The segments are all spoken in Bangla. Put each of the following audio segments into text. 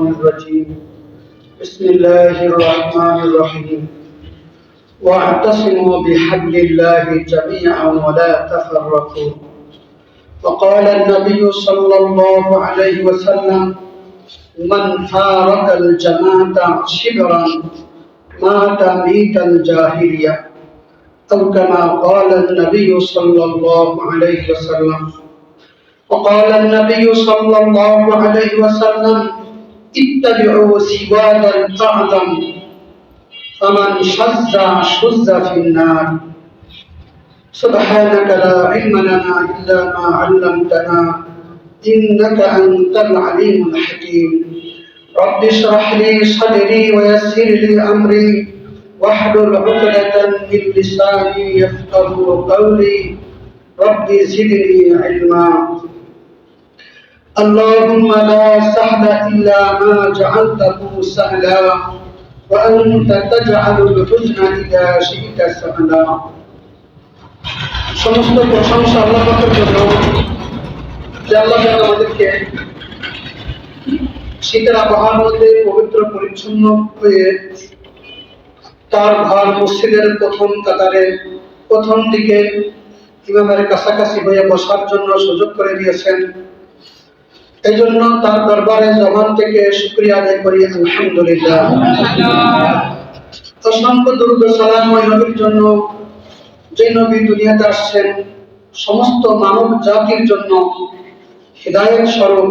الشيطان الرجيم بسم الله الرحمن الرحيم. واعتصموا بحبل الله جميعا ولا تفرقوا. وقال النبي صلى الله عليه وسلم من فارق الجماعة شبرا مات ميت الجاهلية. أو كما قال النبي صلى الله عليه وسلم. وقال النبي صلى الله عليه وسلم اتبعوا سواد الأعظم فمن شذ شذ في النار. سبحانك لا علم لنا إلا ما علمتنا إنك أنت العليم الحكيم. رب اشرح لي صدري ويسر لي أمري. واحلل عقدة من لساني يفقه قولي. رب زدني علما. اللهم لا سهل إلا ما جعلته سهلا وأنت تجعل الحزن إذا شئت سهلا সমস্ত প্রশংসা আল্লাহ পাকের জন্য যে আল্লাহ পাক আমাদেরকে শীতের আবহাওয়ার মধ্যে পবিত্র পরিচ্ছন্ন হয়ে তার ঘর মসজিদের প্রথম কাতারে প্রথম দিকে ইমামের কাছাকাছি হয়ে বসার জন্য সুযোগ করে দিয়েছেন এই জন্য তার দরবারে জবান থেকে শুক্রিয়া আদায় করি আলহামদুলিল্লাহ। অসংখ্য দুর্গ সালাম ওই নবীর জন্য, যে নবী দুনিয়াতে আসছেন, সমস্ত মানব জাতির জন্য হৃদায়ত স্বরূপ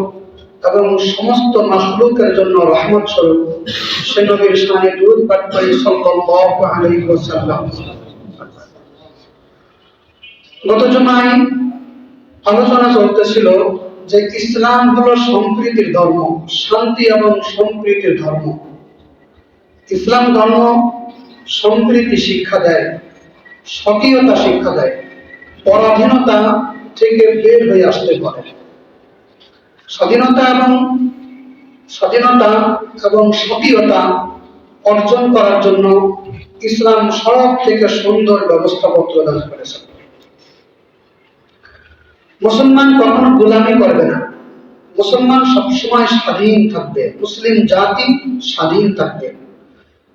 এবং সমস্ত মাখলুকের জন্য রহমত স্বরূপ, সে নবীর সামনে দুধ পাঠ করি, সাল্লাল্লাহু গত জমায় আলোচনা চলতেছিল যে ইসলাম হলো সম্প্রীতির ধর্ম, শান্তি এবং সম্প্রীতির ধর্ম। ইসলাম ধর্ম সম্প্রীতি শিক্ষা দেয়, স্বকীয়তা শিক্ষা দেয়, পরাধীনতা থেকে বের হয়ে আসতে পারে। স্বাধীনতা এবং স্বাধীনতা এবং স্বকীয়তা অর্জন করার জন্য ইসলাম সব থেকে সুন্দর ব্যবস্থাপত্র দান করেছে। মুসলমান কখনো গোলামি করবে না। মুসলমান সবসময় স্বাধীন থাকবে। মুসলিম জাতি স্বাধীন থাকবে।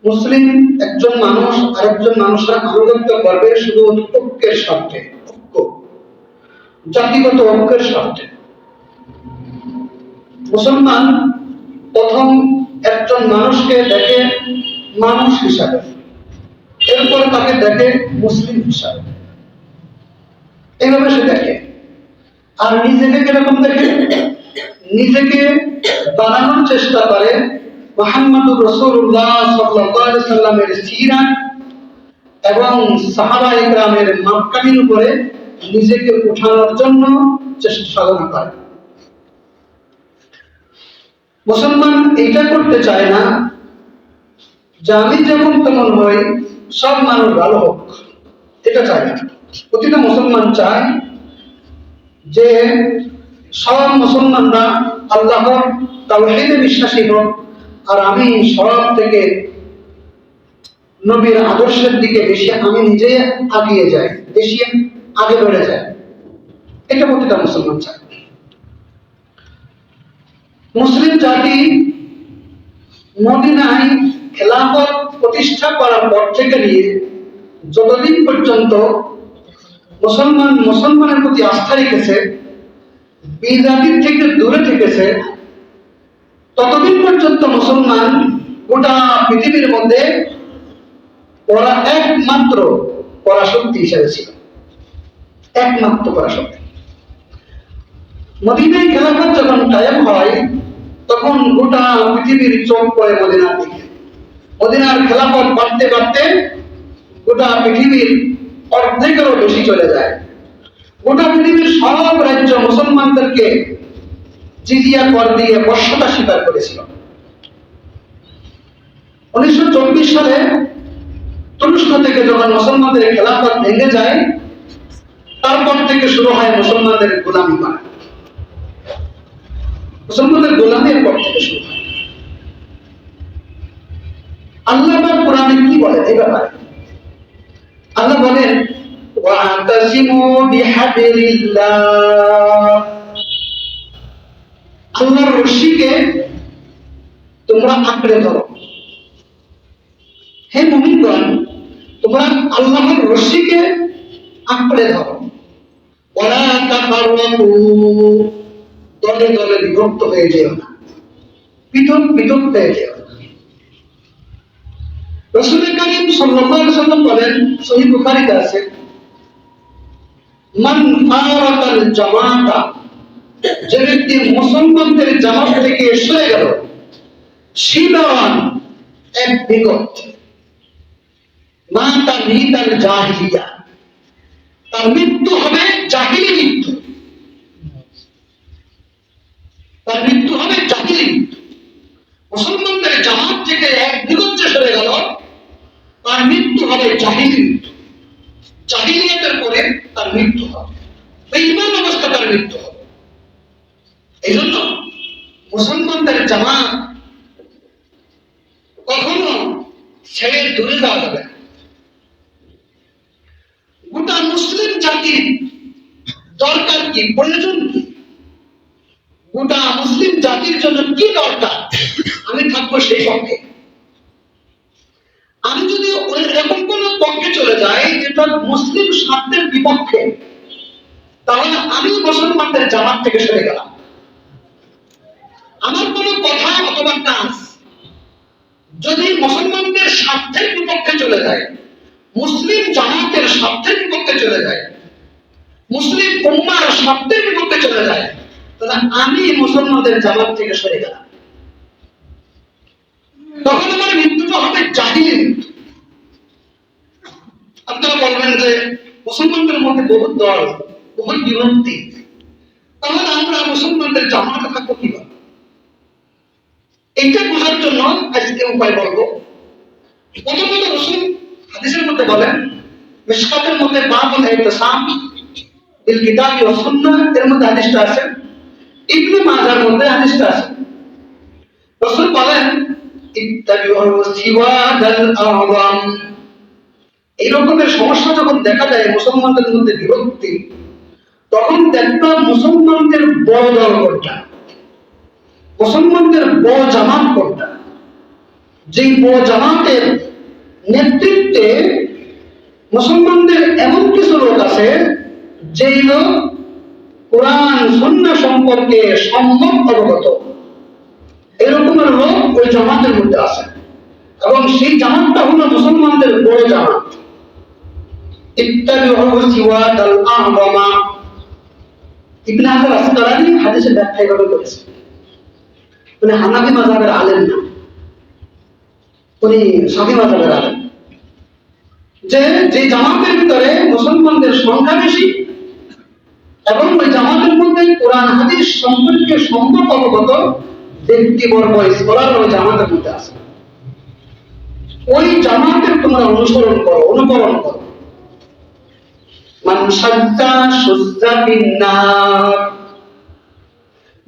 মুসলিম একজন মানুষ, আরেকজন মানুষের আনুগত্য করবে শুধু ঐক্যের স্বার্থে। ঐক্য। জাতিগত ঐক্যের স্বার্থে। মুসলমান প্রথম একজন মানুষকে দেখে মানুষ হিসাবে, এরপর তাকে দেখে মুসলিম হিসাবে। এইভাবে সে দেখে। আর নিজেকে কীরকম দেখে? নিজেকে বানানোর চেষ্টা করে রসুল্লাহ সাল্লামের এবং সাহাবা ইকরামের উপরে নিজেকে উঠানোর জন্য চেষ্টা সাধনা করে। মুসলমান এইটা করতে চায় না যে আমি যেমন তেমন হই, সব মানুষ ভালো হোক, এটা চায় না। প্রতিটা মুসলমান চায় যে সব মুসলমানরা আল্লাহর তাওহীদে বিশ্বাসী হোক, আর আমি সব থেকে নবীর আদর্শের দিকে বেশি আমি নিজে আগিয়ে যাই, বেশি আগে বেড়ে যাই। এটা প্রতিটা মুসলমান চায়। মুসলিম জাতি মদিনায় খেলাফত প্রতিষ্ঠা করার পর থেকে নিয়ে যতদিন পর্যন্ত মুসলমান, মুসলমানের প্রতি আস্থা রেখেছে বিজাতির থেকে দূরে থেকেছে, ততদিন পর্যন্ত মুসলমান গোটা পৃথিবীর মধ্যে ওরা একমাত্র পরাশক্তি হিসেবে ছিল। একমাত্র পরাশক্তি। মদিনায় খেলাফত যখন কায়েম হয়, তখন গোটা পৃথিবীর চোখ পড়ে মদিনার দিকে। মদিনার খেলাফত বাড়তে বাড়তে গোটা পৃথিবীর অর্ধেকেরও বেশি চলে যায়। গোটা পৃথিবীর সব রাজ্য মুসলমানদেরকে জিজিয়া কর দিয়ে বর্ষতা স্বীকার করেছিল। উনিশশো সালে তুরস্ক থেকে যখন মুসলমানদের খেলাফত ভেঙে যায়, তারপর থেকে শুরু হয় মুসলমানদের গোলামি করা। মুসলমানদের গোলামের পর থেকে শুরু হয়। আল্লাহ কোরআনে কি বলে এই ব্যাপারে? আল্লাহ বলেন ওয়াতাসিমু বিহাবলিল্লাহ। আল্লাহর রশিকে তোমরা আঁকড়ে ধরো। হে মুমিনগণ, তোমরা আল্লাহর রশ্মিকে আঁকড়ে ধরো। ওরা তাফাররাকু, দলে দলে বিভক্ত হয়ে যেও না। পৃথক পৃথক হয়ে যেও রসুল করিম সাল্লাল্লাহু সাল্লাম বলেন, সহিহ বুখারীতে আছে, মান ফারাকাল জামাতা যে ব্যক্তি মুসলমানদের জামাত থেকে সরে গেল শিবান এক বিগত মা তার নিতার জাহিলিয়া তার মৃত্যু হবে জাহিলি মৃত্যু। তার মৃত্যু হবে জাহিলি মৃত্যু। মুসলমানদের জামাত থেকে এক দিগঞ্জে সরে গেল তার মৃত্যু হবে জাহিলি। জাহিলিয়াতের পরে তার মৃত্যু হবে। বেঈমান অবস্থা তার মৃত্যু হবে। এই জন্য মুসলমানদের জামাত কখনো ছেড়ে দূরে যাওয়া যাবে না। গোটা মুসলিম জাতির দরকার কি, প্রয়োজন কি? গোটা মুসলিম জাতির জন্য কি দরকার? আমি থাকব সেই পক্ষে। আমি যদি এরকম কোন পক্ষে চলে যাই যেটা মুসলিম স্বার্থের বিপক্ষে, তাহলে আমি মুসলমানদের জামাত থেকে সরে গেলাম। আমার কোনো কথা অথবা কাজ যদি মুসলমানদের স্বার্থের বিপক্ষে চলে যায়, মুসলিম জামাতের স্বার্থের বিপক্ষে চলে যায়, মুসলিম উম্মার স্বার্থের বিপক্ষে চলে যায়, তাহলে আমি মুসলমানদের জামাত থেকে সরে গেলাম। তখন আমার মৃত্যুটা হবে জাহিলি মৃত্যু আপনারা বলবেন যে মুসলমানদের মধ্যে বহু দল বহু বিভক্তি তাহলে আমরা মুসলমানদের জামাতে থাকব কীভাবে এইটা বোঝার জন্য আজকে উপায় বলব প্রথমত রসুল হাদিসের মধ্যে বলেন মিসকাতের মধ্যে বাবুল ইহতিসাম বিল কিতাবি ওয়াস সুন্নাহ এর মধ্যে হাদিসটা আছে ইবনে মাজার মধ্যে হাদিসটা আছে রসুল বলেন এই রকমের সমস্যা যখন দেখা যায় মুসলমানদের মধ্যে বিভক্তি, তখন দেখবা মুসলমানদের দল কোনটা মুসলমানদের বড় জামাত কোনটা যেই বড় জামাতের নেতৃত্বে মুসলমানদের এমন কিছু লোক আছে, যেই লোক কোরআন সন্না সম্পর্কে সম্যক অবগত। এরকমের লোক ওই জামাতের মধ্যে আছে। এবং সেই জামাতটা হলো মুসলমানদের বড় জামাত। ইত্যাদি আল ইবনে ব্যাখ্যা এভাবে করেছে উনি হানাফি মাযহাবের আলেম না। উনি যে যে জামাতের ভিতরে মুসলমানদের সংখ্যা বেশি এবং ওই জামাতের মধ্যে কোরআন হাদিস সম্পর্কে সম্পর্ক অবগত ব্যক্তিবর্গ স্কলার ওই জামাতের মধ্যে আছে। ওই জামাতের তোমরা অনুসরণ করো, অনুকরণ করো। মান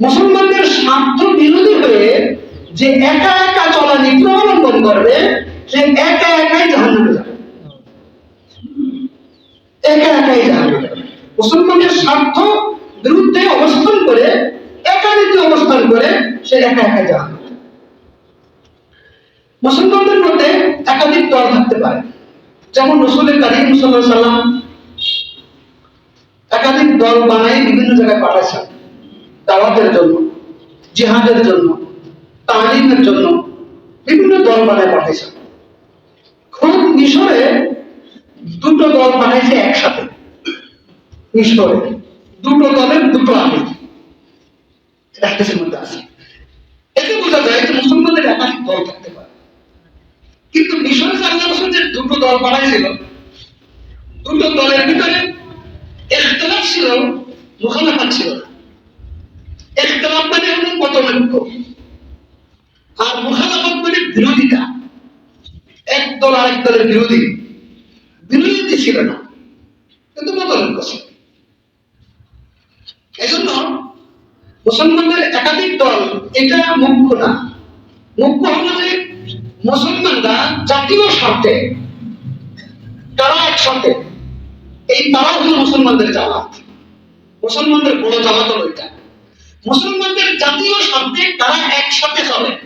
মুসলমানদের স্বার্থ বিরোধী হয়ে যে একা একা চলা নীতি অবলম্বন করবে, সে একা একাই জাহান্নামে যাবে। একা একাই জাহান্নামে যাবে। মুসলমানের স্বার্থ বিরুদ্ধে অবস্থান করে একাধিক অবস্থান করে সে একা একা জাহান্নামে মুসলমানদের মধ্যে একাধিক দল থাকতে পারে। যেমন রসুলের সাল্লাল্লাহু সাল্লাম একাধিক দল বানাই বিভিন্ন জায়গায় পাঠাইছেন। দাওয়াতের জন্য, জিহাদের জন্য, তালিমের জন্য বিভিন্ন দল বানায় পাঠাইছেন। খুব মিশরে দুটো দল পাঠাইছে একসাথে। মিশরে দুটো দলের দুটো আগে হাদিসের মধ্যে আছে। এতে বোঝা যায় যে মুসলমানদের একাধিক দল থাকতে পারে। কিন্তু যে দুটো দল বানাইছিল দুটো দলের ভিতরে এখতলাফ ছিল, মুখালাফাত ছিল। না এখতলাফ মানে হলো আর মুখালাফাত মানে বিরোধিতা। এক দল দলের বিরোধী। বিরোধী ছিল না, কিন্তু মতনৈক্য ছিল। এজন্য মুসলমানদের একাধিক দল এটা মুখ্য না। মুখ্য হলো যে মুসলমানরা জাতীয় স্বার্থে, তারা একসাথে, এই তারা হলো মুসলমানদের জামাত। মুসলমানদের বড় জামাত হলো এটা। মুসলমানদের জাতীয় স্বার্থে তারা একসাথে চলে।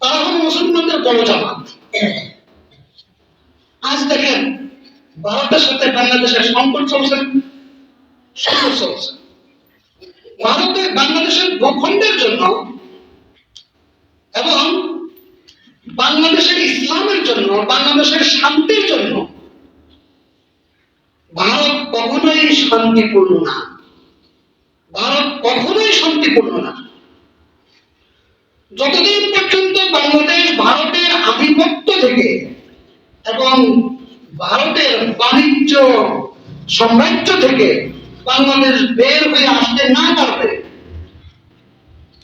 তারা হলো মুসলমানদের বড় জামাত। আজ দেখেন, ভারতের সাথে বাংলাদেশের সম্পর্ক চলছে সম্পর্ক চলছে ভারতে বাংলাদেশের ভূখণ্ডের জন্য এবং বাংলাদেশের ইসলামের জন্য, বাংলাদেশের শান্তির জন্য ভারত কখনোই শান্তিপূর্ণ না। ভারত কখনোই শান্তিপূর্ণ না। যতদিন পর্যন্ত বাংলাদেশ ভারতের আধিপত্য থেকে এবং ভারতের বাণিজ্য সাম্রাজ্য থেকে বাংলাদেশ বের হয়ে আসতে না পারবে,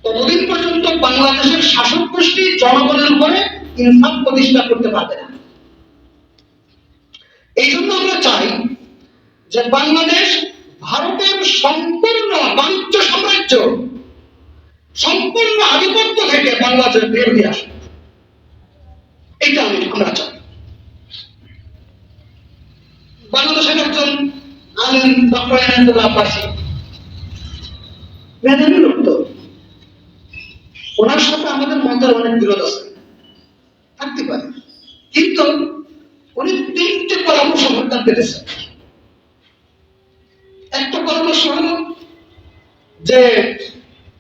ততদিন পর্যন্ত বাংলাদেশের শাসক গোষ্ঠী জনগণের উপরে ইনসাফ প্রতিষ্ঠা করতে পারবে না। এই জন্য আমরা চাই যে বাংলাদেশ ভারতের সম্পূর্ণ বাণিজ্য সাম্রাজ্য, সম্পূর্ণ আধিপত্য থেকে বাংলাদেশ বের হয়ে আসে এটা আমরা চাই। বাংলাদেশের ডক্টর ওনার সাথে আমাদের মতের অনেক বিরোধ আছে। থাকতে পারে। কিন্তু উনি তিনটে একটা পরামর্শ হলো যে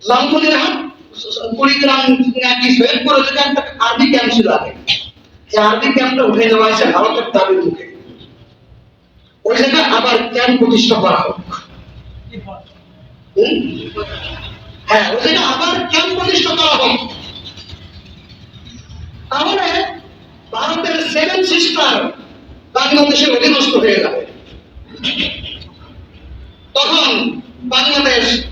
লালমনিরহাট কুড়িগ্রাম নাকি সৈয়দপুর আর্মি ক্যাম্প ছিল আগে। এই আর্মি ক্যাম্পটা উঠে নেওয়া হয়েছে ভারতের দাবির মুখে। ওই জায়গায় আবার ক্যাম্প প্রতিষ্ঠা করা হোক। হ্যাঁ ওই জায়গায় আবার ক্যাম্প প্রতিষ্ঠা করা হোক। তাহলে ভারতের সেভেন সিস্টার বাংলাদেশের অধীনস্থ হয়ে যাবে। তখন বাংলাদেশ,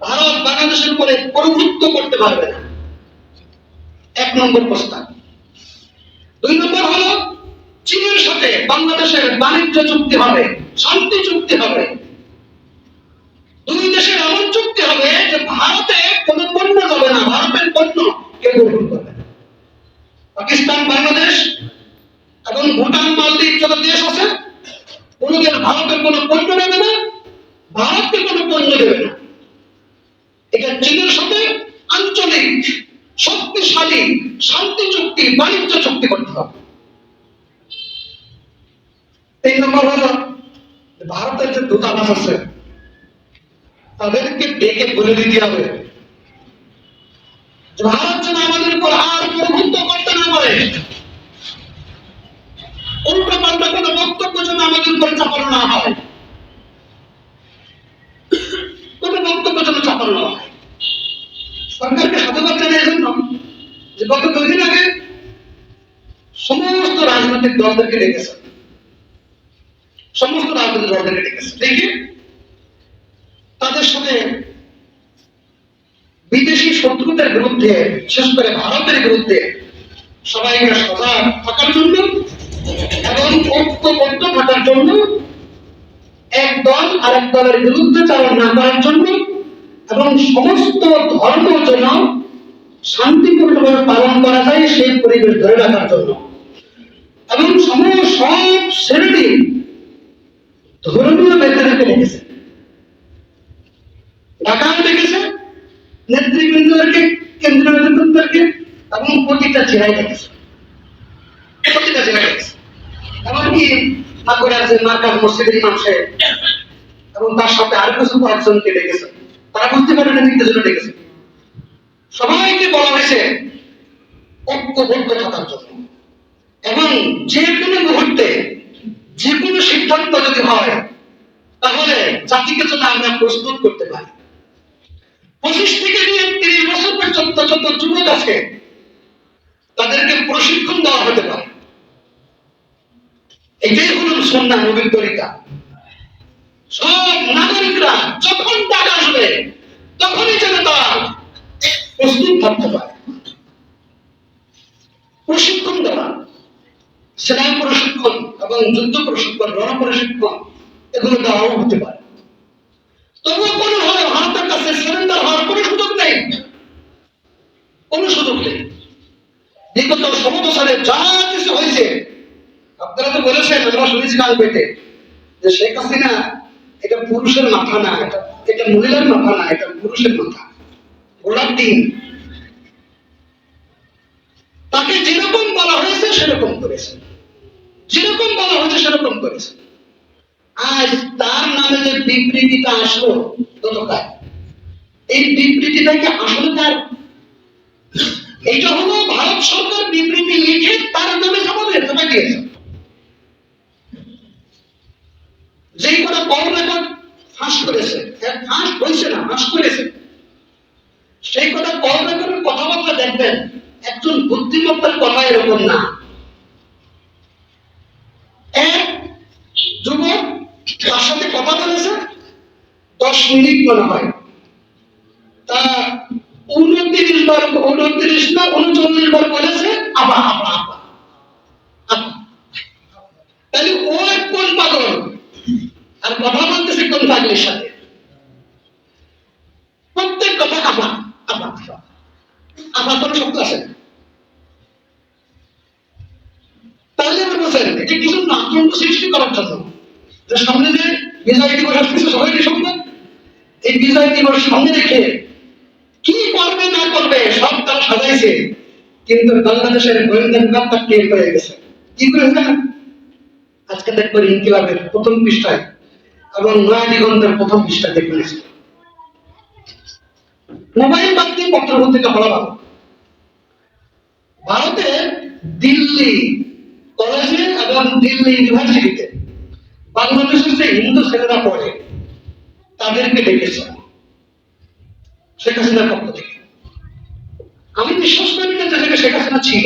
ভারত বাংলাদেশের উপরে প্রভুত্ব করতে পারবে না। এক নম্বর প্রস্তাব। দুই নম্বর হলো সাথে বাংলাদেশের বাণিজ্য চুক্তি হবে, শান্তি চুক্তি হবে। দুই দেশের এমন চুক্তি হবে যে ভারতে কোনো পণ্য যাবে না, ভারতের পণ্য কেউ গ্রহণ করবে পাকিস্তান, বাংলাদেশ এবং ভুটান, মালদ্বীপ যত দেশ আছে কোনোদিন ভারতের কোনো পণ্য নেবে না, ভারতকে কোনো পণ্য দেবে না। এটা চীনের সাথে আঞ্চলিক, শক্তিশালী শান্তি চুক্তি, বাণিজ্য চুক্তি করতে হবে। তিন নম্বর হলো, ভারতের যে দূতাবাস আছে, তাদেরকে ডেকে বলে দিতে হবে। ভারত যেন আমাদের উপর আর প্রভুত্ব করতে না পারে। উল্টো বক্তব্য যেন আমাদের উপরে চাপানো না হয়। কোনো বক্তব্য যেন চাপানো না হয়। সরকারকে সাধুবাদ জানাই জন্য যে গত দুই দিন আগে সমস্ত রাজনৈতিক দলদেরকে ডেকেছে। সমস্ত রাজনৈতিক দলদেরকে ডেকেছে ডেকে তাদের সাথে বিদেশি শত্রুদের বিরুদ্ধে, বিশেষ করে ভারতের বিরুদ্ধে সবাইকে সজাগ থাকার জন্য এবং ঐক্যবদ্ধ থাকার জন্য, এক দল আরেক দলের বিরুদ্ধে চালন না করার জন্য এবং সমস্ত ধর্ম যেন শান্তিপূর্ণভাবে পালন করা যায়, সেই পরিবেশ ধরে রাখার জন্য। এবং সময় সব শ্রেণি ধর্মীয় ব্যক্তিদেরকে রেখেছে ঢাকায় রেখেছে নেতৃবৃন্দদেরকে, কেন্দ্রীয় নেতৃবৃন্দদেরকে এবং প্রতিটা জেলায় রেখেছে প্রতিটা জেলায় রেখেছে এমনকি মার্কাজ মসজিদের ইমাম সাহেব এবং তার সাথে আর কিছু কয়েকজনকে ডেকেছে তারা বুঝতে পারে না নির্দেশ ডেকেছে সবাইকে বলা হয়েছে, ঐক্যবদ্ধ থাকার জন্য। এবং যে কোনো মুহূর্তে যে কোনো সিদ্ধান্ত যদি হয়, তাহলে জাতিকে যেন আমরা প্রস্তুত করতে পারি। পঁচিশ থেকে নিয়ে তিরিশ বছর পর্যন্ত যত যুবক আছে, তাদেরকে প্রশিক্ষণ দেওয়া হতে পারে। এটাই হলো সন্ধ্যা নবীর তরিকা। সব নাগরিকরা যখন ডাক আসবে, তখনই যেন তারা প্রস্তুত থাকতে পারে। প্রশিক্ষণ দেওয়া সেনা প্রশিক্ষণ। এবং যুদ্ধ প্রশিক্ষণ রণ প্রশিক্ষণ এগুলো দেওয়াও হতে পারে। তবুও ভারতের কাছে সারেন্ডার হওয়ার কোনো সুযোগ নেই। কোনো সুযোগ নেই। বিগত বছরে যা কিছু হয়েছে, আপনারা তো বলেছেন আমরা শুনেছি কাল পেটে যে শেখ হাসিনা এটা পুরুষের মাথা না, এটা এটা মহিলার মাথা না, এটা পুরুষের মাথা। গোলাপ দিন। তাকে যেরকম বলা হয়েছে, সেরকম করেছে। যেরকম বলা হয়েছে সেরকম করেছে। আজ তার নামে যে বিবৃতিটা আসলো গতকাল এই বিবৃতিটা কি আসলে তার এটা হলো ভারত সরকার বিবৃতি লিখে তার নামে জমা দিয়ে জমা দিয়েছে। যেই কটা কল রেকর্ড ফাঁস করেছে হ্যাঁ, ফাঁস হয়েছে না ফাঁস করেছে। সেই কথা কল রেকর্ডের কথাবার্তা দেখবেন একজন বুদ্ধিমত্তার কথা এরকম না এক যুবক তার সাথে কথা বলেছে দশ মিনিট মনে হয় তা উনত্রিশ বার উনত্রিশ না উনচল্লিশ বার বলেছে আবা আবা আবা আবা। তাহলে ও এক কোন পাগল আর কথা বলতেছে কোন পাগলের সাথে প্রত্যেক কথা আবা আবা আবা কোন শব্দ। তাহলে আপনি বলছেন, এটা কিছু সৃষ্টি করার জন্য। যে সামনে যে সবাই এই সামনে কি করবে, না করবে, সব তারা সাজাইছে। কিন্তু বাংলাদেশের গোয়েন্দা বিভাগ তার গেছে কি করে আজকে দেখবেন ইনকিলাবের প্রথম পৃষ্ঠায় এবং নয়া দিগন্তের প্রথম পৃষ্ঠায় দেখবেন মোবাইল বাদ দিয়ে পত্র পত্রিকা পড়া ভালো। ভারতে দিল্লি কলেজে এবং দিল্লি ইউনিভার্সিটিতে বাংলাদেশের যে হিন্দু ছেলেরা পড়ে, তাদেরকে ডেকেছে শেখ হাসিনার পক্ষ থেকে। আমি বিশ্বাস করি না যে শেখ হাসিনা ছিল,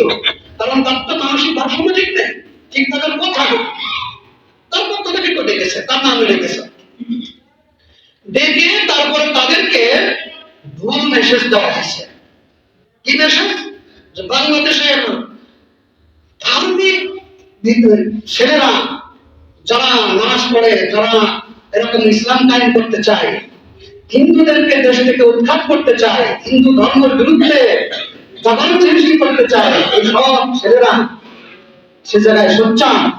কারণ তার তো মানসিক ভারসাম্য ঠিক নেই। ঠিক থাকার কথা তার পক্ষ থেকে তো ডেকেছে তার নামে ডেকেছে ডেকে তারপরে তাদেরকে ভুল মেসেজ দেওয়া হয়েছে। কি মেসেজ? যে বাংলাদেশের ধার্মিক দিক- ছেলেরা যারা নামাজ পড়ে, যারা এরকম ইসলাম কায়েম করতে চায়, হিন্দুদেরকে দেশ থেকে উৎখাত করতে চায়, হিন্দু ধর্মের বিরুদ্ধে জগন সৃষ্টি করতে চায় এই সব ছেলেরা সে জায়গায় সোচ্চান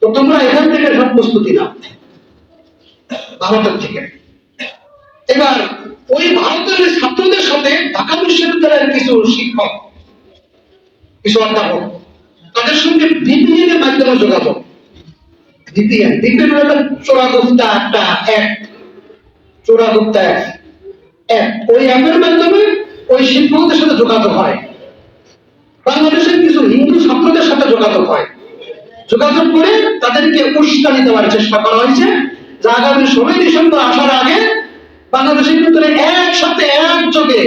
তো তোমরা এখান থেকে সব প্রস্তুতি নাও, ভারতের থেকে। এবার শিক্ষক কিছু অধ্যাপক, তাদের সঙ্গে মাধ্যমে যোগাযোগ। হলো চোরাগুপ্তা একটা অ্যাপ চোরাগুপ্তা অ্যাপ অ্যাপ ওই অ্যাপের মাধ্যমে ওই শিক্ষকদের সাথে যোগাযোগ হয়। বাংলাদেশের কিছু হিন্দু ছাত্রদের সাথে যোগাযোগ হয়। যোগাযোগ করে তাদেরকে উস্কানি দেওয়ার চেষ্টা করা হয়েছে। যা আগামী ষোলোই ডিসেম্বর আসার আগে বাংলাদেশের ভিতরে একসাথে একযোগে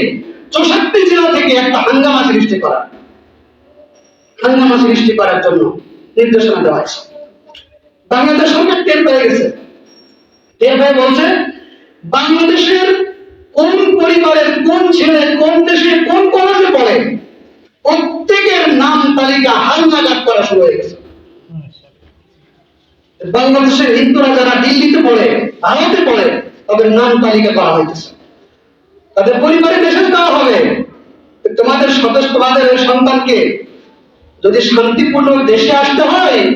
চৌষট্টি জেলা থেকে একটা হাঙ্গামা সৃষ্টি করা। হাঙ্গামা সৃষ্টি করার জন্য নির্দেশনা দেওয়া হয়েছে। বাংলাদেশ সরকার টের পেয়ে গেছে। টের পেয়ে বলছে, বাংলাদেশের কোন পরিবারের কোন ছেলে কোন দেশে কোন কলেজে পড়ে, প্রত্যেকের নাম তালিকা হালনাগাদ করা শুরু হয়ে গেছে। বাংলাদেশের হিন্দুরা যারা দিল্লিতে পড়ে, ভারতে পড়ে, তাদের নাম তালিকা করা হয়েছে তাদের পরিবারে মেসেজ দেওয়া হবে। তোমাদের স্বদেশ তোমাদের এই সন্তানকে যদি শান্তিপূর্ণ দেশে আসতে হয়,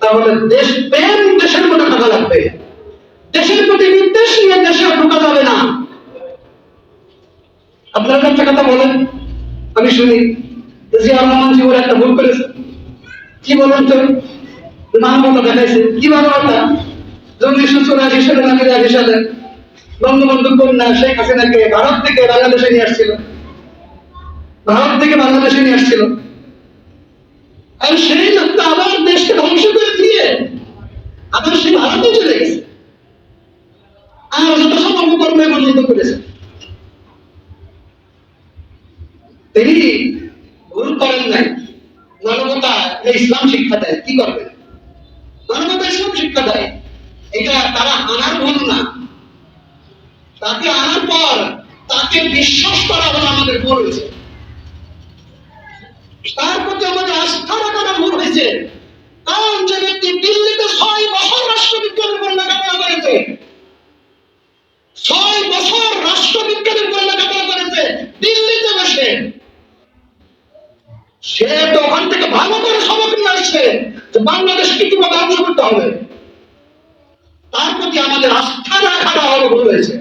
তাহলে দেশ প্রেম দেশের মধ্যে থাকা লাগবে। দেশের প্রতি বিদ্বেষ নিয়ে দেশে ঢোকা যাবে না। আপনারা একটা কথা বলেন। আমি শুনি জিয়া রহমান জীবন একটা ভুল করেছে। কি বলুন তো? মানবতা দেখাইছে। কি মানবতা উনিশশো চুরাশি সালে না বিরাশি সালে বঙ্গবন্ধু কন্যা শেখ হাসিনাকে ভারত থেকে বাংলাদেশে নিয়ে আসছিল। ভারত থেকে বাংলাদেশে নিয়ে আসছিল। আর সেই লোকটা আবার দেশকে ধ্বংস করে দিয়ে আবার সে ভারতে চলে গেছে। আর যত সব অপকর্মে পরিণত করেছে। তিনি ভুল করেন নাই। মানবতা ইসলাম শিক্ষা দেয়, কি করবেন মানবতা ইসলাম শিক্ষা দেয়। এটা তারা আনার ভুল না। তাকে আনার পর তাকে বিশ্বাস করা আমাদের ভুল হয়েছে। তার প্রতি আমাদের আস্থা রাখাটা ভুল হয়েছে। কারণ যে ব্যক্তি দিল্লিতে ছয় বছর রাষ্ট্রবিজ্ঞানের উপর লেখাপড়া করেছে, ছয় বছর রাষ্ট্রবিজ্ঞানের উপর লেখাপড়া করেছে, দিল্লিতে বসে, সে তো ওখান থেকে ভালো করে সবক নিয়ে আসছে যে কীভাবে ধ্বংস করতে হবে। তার প্রতি আমাদের আস্থা রাখাটা হলো ভুল হয়েছে।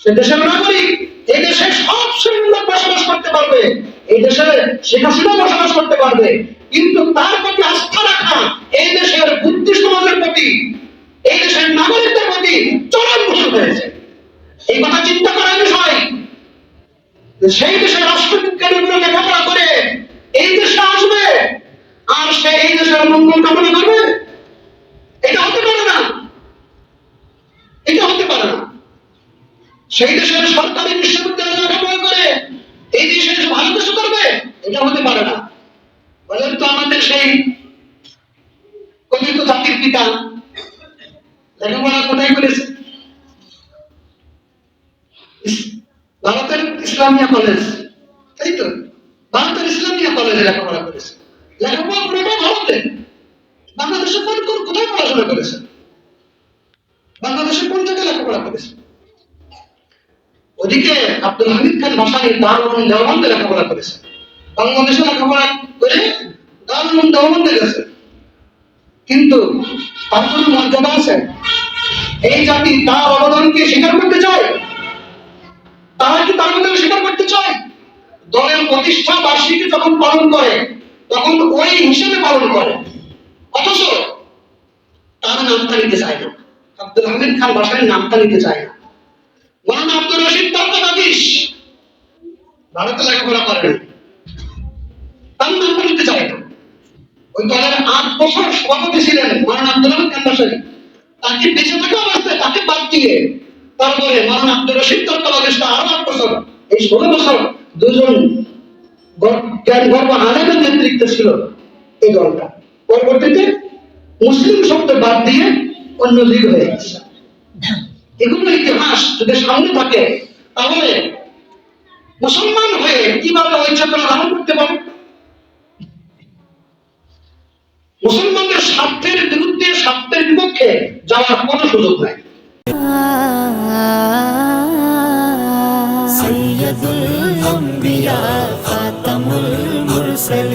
সে দেশের নাগরিক, এই দেশে সব শ্রেণির বসবাস করতে পারবে। এই দেশে শেখ হাসিনা বসবাস করতে পারবে। কিন্তু তার প্রতি আস্থা রাখা এই দেশের বুদ্ধি সমাজের প্রতি, এই দেশের নাগরিকদের প্রতি চরম বসে হয়েছে। এই কথা চিন্তা করার বিষয় সেই দেশের রাষ্ট্রবিজ্ঞানের উপরে লেখাপড়া করে এই দেশে আসবে, আর সে এই দেশের মঙ্গল কামনা করবে। এটা হতে পারে না এটা হতে পারে না সেই দেশের সরকারি বিশ্ববিদ্যালয়ে লেখাপড়া করে এই দেশে ভালো কিছু করবে, এটা হতে পারে না। বলেন তো আমাদের সেই কথিত জাতির পিতা লেখাপড়া কোথায় করেছে? ভারতের ইসলামিয়া কলেজ তাই তো? ভারতের ইসলামিয়া কলেজে লেখাপড়া করেছে। লেখাপড়া পুরোটাই ভারতে। বাংলাদেশে কোন কোথায় পড়াশোনা করেছে? বাংলাদেশে কোন জায়গায় লেখাপড়া করেছে? আব্দুল হামিদ খান ভাসানি দারুল দেওবন্দে লেখাপড়া করেছে বাংলাদেশে লেখাপড়া করে দারুল দেওবন্দে গেছে কিন্তু তার কোনো মর্যাদা আছে। এই জাতি তার অবদানকে স্বীকার করতে চায়। তারা কি তার অবদান স্বীকার করতে চায়। দলের প্রতিষ্ঠা বার্ষিকী যখন পালন করে, তখন ওই হিসেবে পালন করে। অথচ তার নামটা নিতে চায় না। আব্দুল হামিদ খান বাসায় নামটা নিতে চায় না। মৌলানা আব্দুর রশিদ তত্ত্বাধীশ ভারতে লেখাপড়া করেন তার নামটা নিতে চায় না ওই দলের আট বছর সভাপতি ছিলেন মৌলানা আব্দুল হামিদ তাকে বেঁচে থাকা অবস্থায় তাকে বাদ দিয়ে তারপরে মৌলানা আব্দুর রশিদ তত্ত্বাধীশটা আরও আট বছর, এই ষোলো বছর দুজন জ্ঞান গর্ব আলেমের নেতৃত্বে ছিল এই দলটা। পরবর্তীতে মুসলিম শব্দ বাদ দিয়ে অন্য দিক হয়ে গেছে। এগুলো ইতিহাস যদি সামনে থাকে, তাহলে মুসলমান হয়ে কীভাবে ওই চেতনা ধারণ করতে পারে? মুসলমানদের স্বার্থের বিরুদ্ধে, স্বার্থের বিপক্ষে যাওয়ার কোন সুযোগ নাই। সৈয়দুল আম্বিয়া খাতামুল মুরসালিন।